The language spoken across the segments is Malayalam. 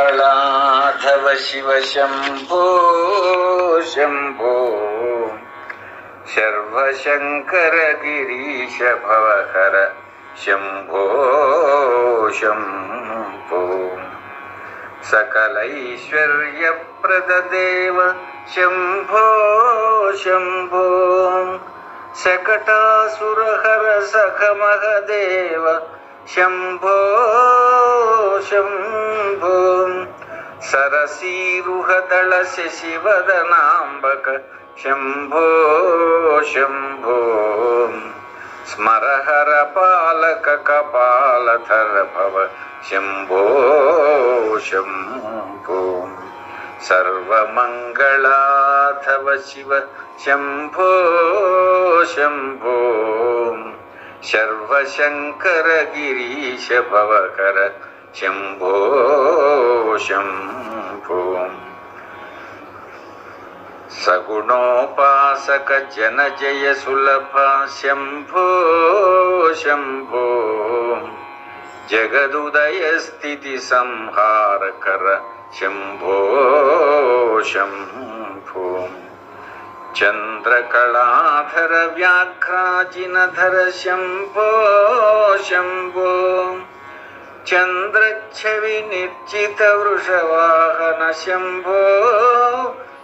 वेङ्कटकलाधव शिवशम्भो शम्भो शर्वशङ्करगिरीशभवहर शम्भो शम्भो सकलैश्वर्यप्रददेव शम्भो शम्भो सकटासुरहर सखमहदेव ശംഭോ ശംഭോ. സരസീരുഹദള ശശിവദനാംബക. ശംഭോ ശംഭോ. സ്മരഹര പാലക കപാലധര ഭവ. ശംഭോ ശംഭോ. സർവമംഗളാധവ ശിവ. ശംഭോ ശംഭോ. गिरीश भवकर शम्भो शम्भो सगुणोपासक जन जय सुलभ शम्भो शम्भो जगदुदय स्थिति संहारकर शम्भो शम्भो चन्द्रकलाधर व्याघ्राजिनधर शम्भो शम्भो चन्द्रच्छवि निर्जित वृषवाहन शम्भो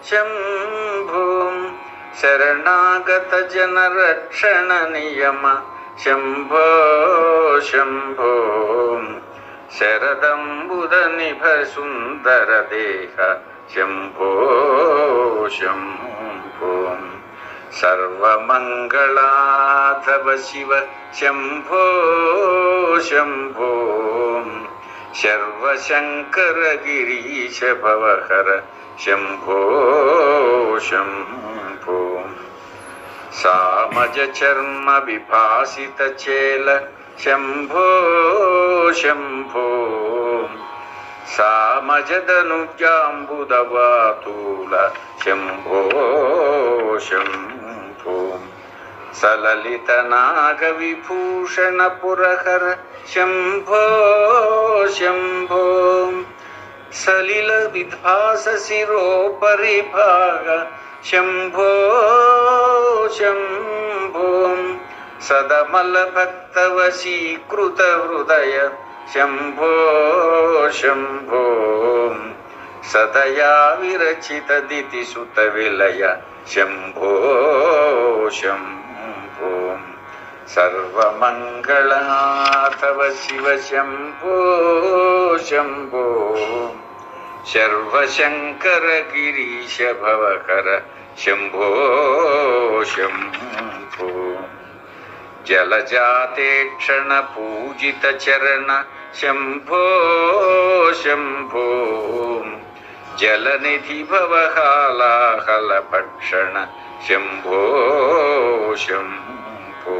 शम्भो शरणागत जनरक्षण नियम शम्भो शम्भो शरदम्बुद निभ सुन्दर देह शम्भो शम्भो सर्वमङ्गलाधव शिव शम्भो शम्भो शर्वशङ्कर गिरीश भवहर शम्भो शम्भो सामज चर्म సామజదనుజాంబుదవాతూల శంభో శంభో. సలలిత నాగ విభూషణ పురహర శంభో శంభో. సలిల విధ్వాస శిరోపరి భాగ శంభో శంభో. సదమల భక్తవశీకృత హృదయ शम्भो शम्भो सर्वमङ्गलाथव शिव शम्भो शम्भो शर्वशङ्कर गिरीश भवकर शम्भो शम्भो जलजाते क्षणपूजितचरण शम्भो शम्भो जलनिधि भवहालाहलभक्षण शम्भो शम्भो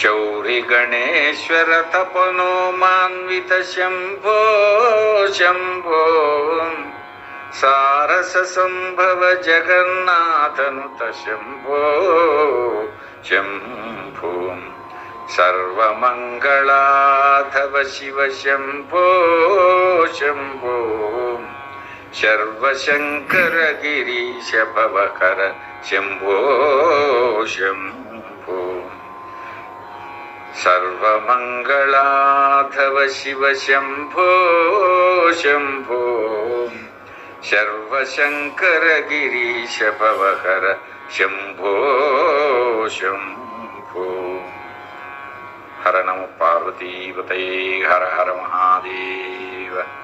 शौरिगणेश्वर तपनो मान्वित शम्भो शम्भो सारससम्भव जगन्नाथनुत शम्भो സാരസംഭവ ജഗന്നാഥനു തശംഭോ ശംഭൂം സർവമംഗളാധവ ശിവ ശംഭോ ശംഭോ ശർവശങ്കരഗിരീശ ഭവകര ശംഭോ ശംഭോ സർവമംഗളാധവ ശിവ ശംഭോ ശംഭോ भवकर शम्भो शम्भो। हर नमः पार्वतीपतये हर हर महादेव।